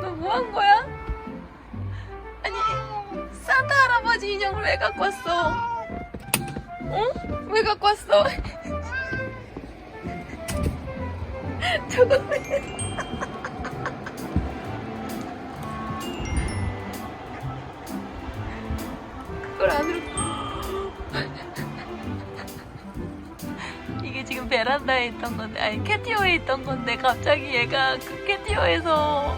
너 뭐 한 거야? 아니 산타 할아버지 인형을 왜 갖고 왔어? 어? 왜 갖고 왔어? 저거 왜? 그걸 안으로 이게 지금 베란다에 있던 건데 아니 캐티어에 있던 건데 갑자기 얘가 그 캐티어에서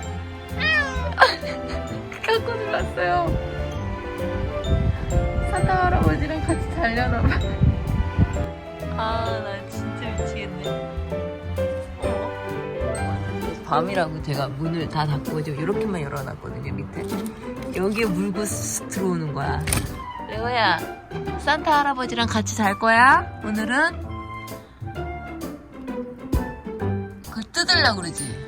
갖고 들어왔어요. 산타 할아버지랑 같이 자려나 봐 아 나 진짜 미치겠네. 어? 밤이라고 제가 문을 다 닫고 지금 이렇게만 열어놨거든요 밑에. 여기에 물고 쓱 들어오는 거야. 레오야 산타 할아버지랑 같이 잘 거야? 오늘은? 그걸 뜯으려고 그러지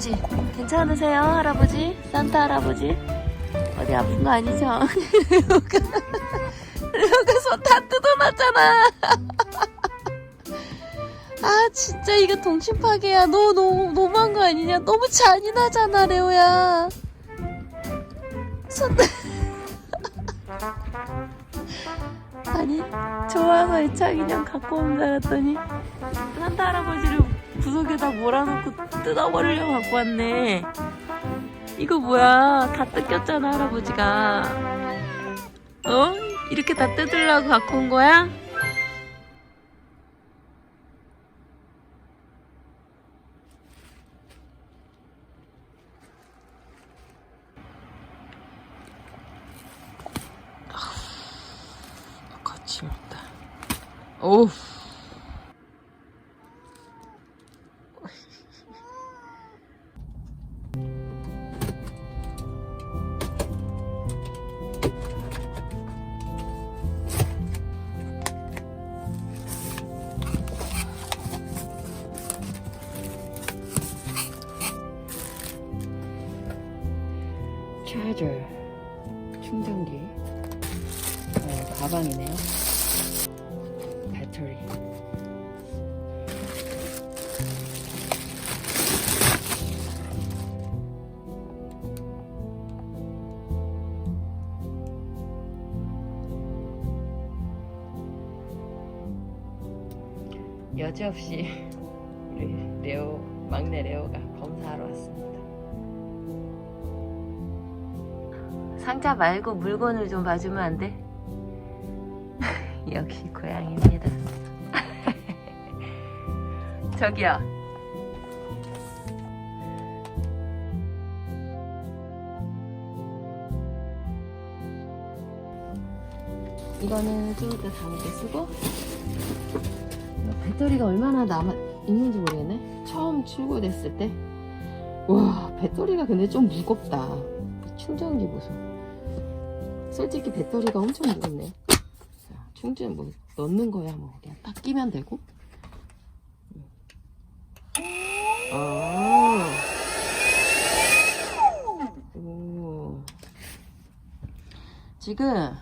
할아버지 괜찮으세요 할아버지 산타 할아버지 어디 아픈 거 아니죠? 레오가 손 다 뜯어놨잖아. 아 진짜 이거 동심 파괴야. 너 너무 너무한 거 아니냐? 너무 잔인하잖아 레오야. 손 아니 좋아서 애착 인형 갖고 온 줄 알았더니 산타 할아버지를 구석에다 몰아놓고 뜯어버리려고 갖고 왔네. 이거 뭐야? 다 뜯겼잖아, 할아버지가. 어? 이렇게 다 뜯으려고 갖고 온 거야? 거침없다. 오우. 차저 충전기. 어, 가방이네요. 배터리. 여지없이 우리 레오 막내 레오가 검사하러 왔습니다. 상자 말고 물건을 좀 봐주면 안 돼? 여기 고양이입니다. 저기요. 이거는 좀 이따 다음에 쓰고 배터리가 얼마나 남아 있는지 모르겠네. 처음 출고됐을 때. 와, 배터리가 근데 좀 무겁다. 충전기 보소. 솔직히 배터리가 엄청 무겁네. 자, 충전 뭐 넣는 거야 뭐 그냥 딱 끼면 되고. 아. 오. 지금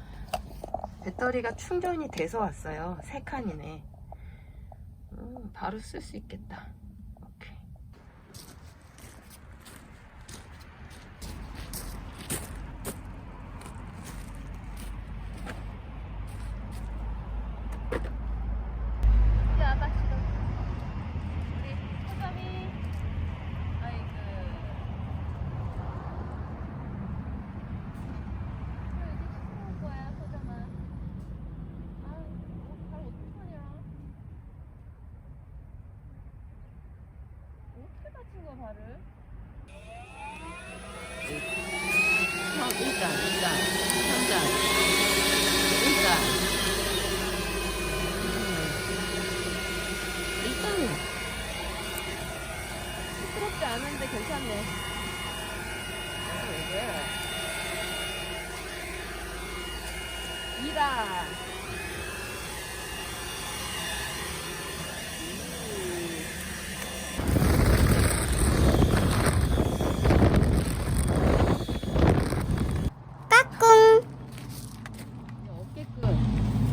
배터리가 충전이 돼서 왔어요. 세 칸이네. 음, 바로 쓸 수 있겠다. 이다.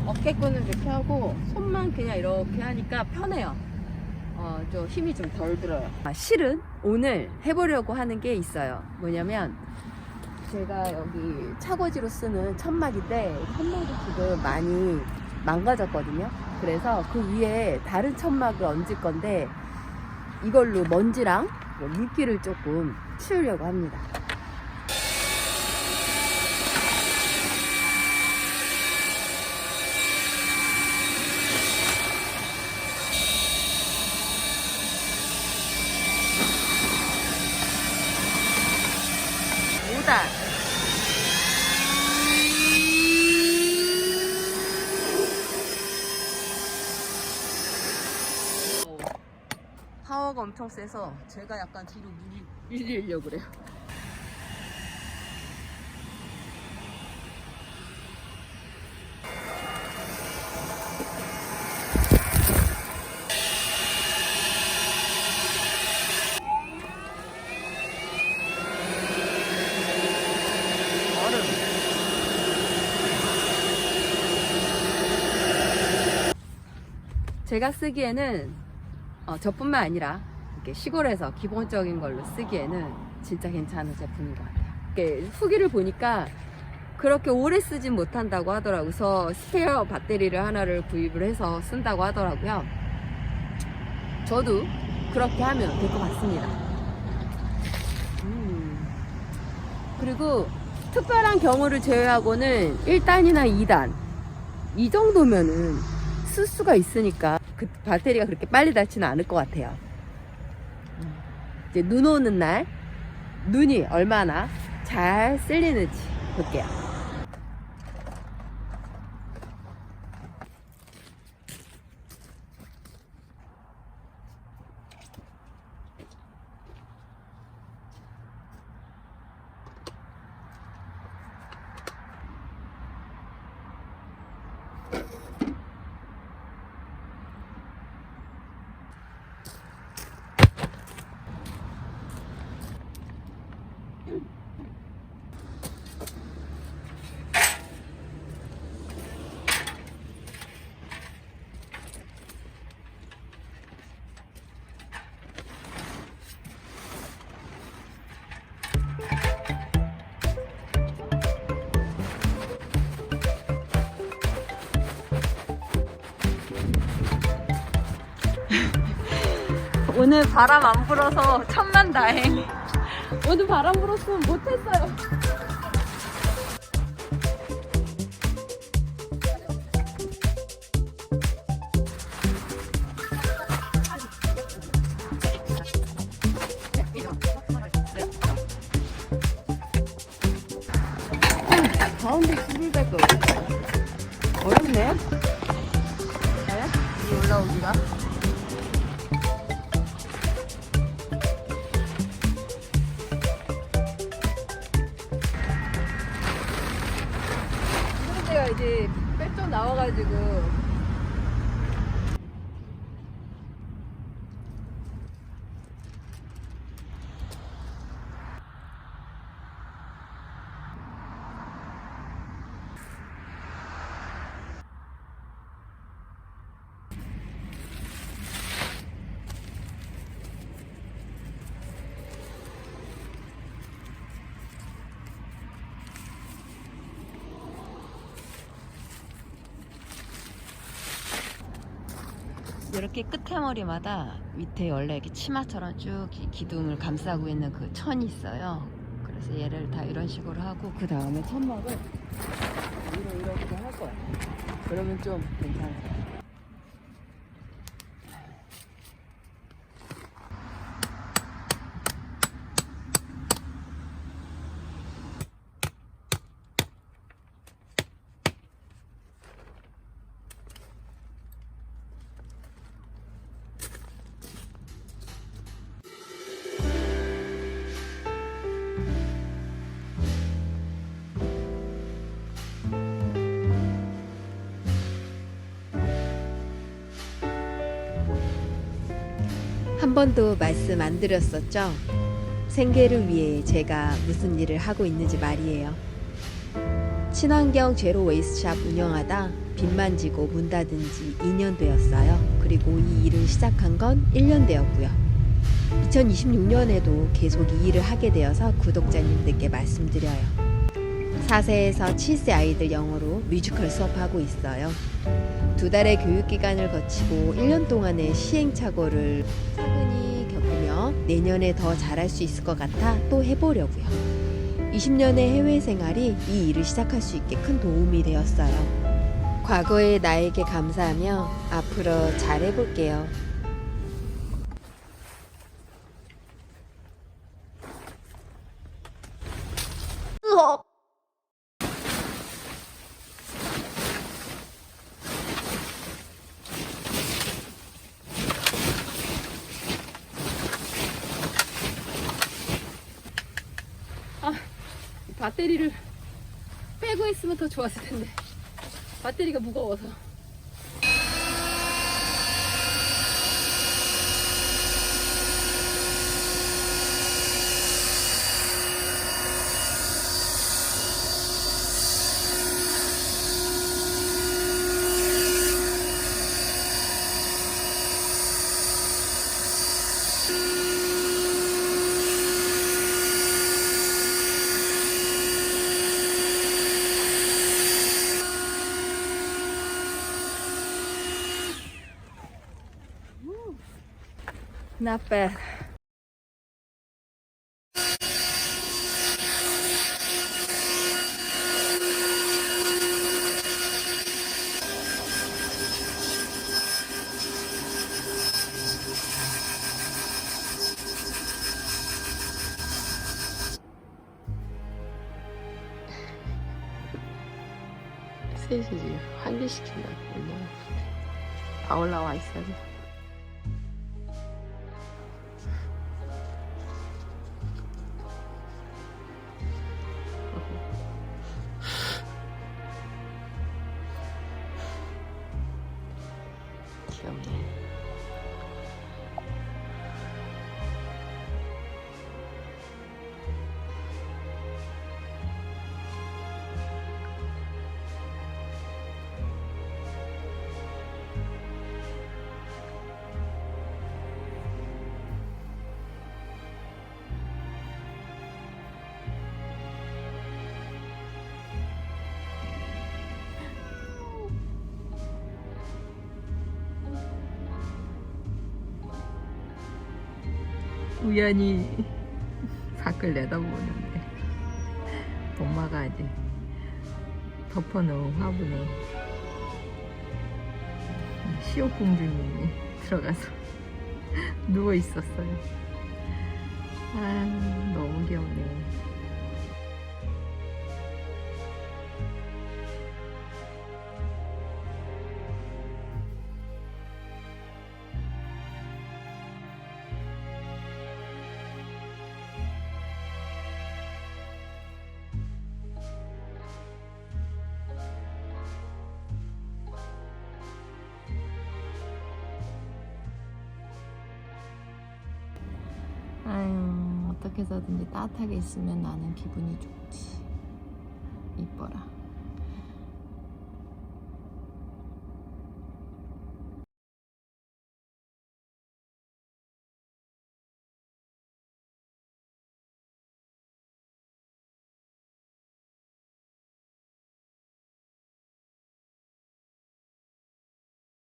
어깨끈을 이렇게 하고 손만 그냥 이렇게 하니까 편해요. 어, 좀 힘이 좀 덜 들어요. 아, 실은 오늘 해보려고 하는 게 있어요. 뭐냐면 제가 여기 차고지로 쓰는 천막인데 천막이 지금 많이 망가졌거든요. 그래서 그 위에 다른 천막을 얹을 건데 이걸로 먼지랑 물기를 조금 치우려고 합니다. 오단 파워가 엄청 세서 제가 약간 뒤로 밀, 밀리려고 그래요. 제가 쓰기에는 어, 저뿐만 아니라 이렇게 시골에서 기본적인 걸로 쓰기에는 진짜 괜찮은 제품인 것 같아요. 이렇게 후기를 보니까 그렇게 오래 쓰진 못한다고 하더라고요. 그래서 스페어 배터리를 하나를 구입을 해서 쓴다고 하더라고요. 저도 그렇게 하면 될 것 같습니다. 음. 그리고 특별한 경우를 제외하고는 1단이나 2단 이 정도면은 쓸 수가 있으니까 그 배터리가 그렇게 빨리 닳지는 않을 것 같아요. 음. 이제 눈 오는 날 눈이 얼마나 잘 쓸리는지 볼게요. 오늘 바람 안 불어서 천만 다행. 오늘 바람 불었으면 못했어요. 가운데 줄을 뺄거 어렵네. 네? 이 올라오기가. 나와가지고 이렇게 끝에 머리마다 밑에 원래 이렇게 치마처럼 쭉 기- 기둥을 감싸고 있는 그 천이 있어요. 그래서 얘를 다 이런 식으로 하고 그 다음에 천막을 위로 이렇게 할 거야. 그러면 좀 괜찮아. 한 번도 말씀 안 드렸었죠? 생계를 위해 제가 무슨 일을 하고 있는지 말이에요. 친환경 제로 웨이스샵 운영하다 빚만 지고 문 닫은 지 2년 되었어요. 그리고 이 일을 시작한 건 1년 되었고요. 2026년에도 계속 이 일을 하게 되어서 구독자님들께 말씀드려요. 4세에서 7세 아이들 영어로 뮤지컬 수업하고 있어요. 두 달의 교육 기간을 거치고 1년 동안의 시행착오를 차근히 겪으며 내년에 더 잘할 수 있을 것 같아 또 해보려고요. 20년의 해외 생활이 이 일을 시작할 수 있게 큰 도움이 되었어요. 과거의 나에게 감사하며 앞으로 잘해볼게요. 배터리를 빼고 있으면 더 좋았을 텐데. 배터리가 무거워서 not bad. 셋이 지금 한개 시킨다. 얼마나 다 올라와 있어야 돼. でも。 우연히 밖을 내다보는데 엄마가 이제 덮어놓은 화분에 시옷공주님이 들어가서 누워 있었어요. 아 너무 어떻게서든지 따뜻하게 있으면 나는 기분이 좋지. 이뻐라.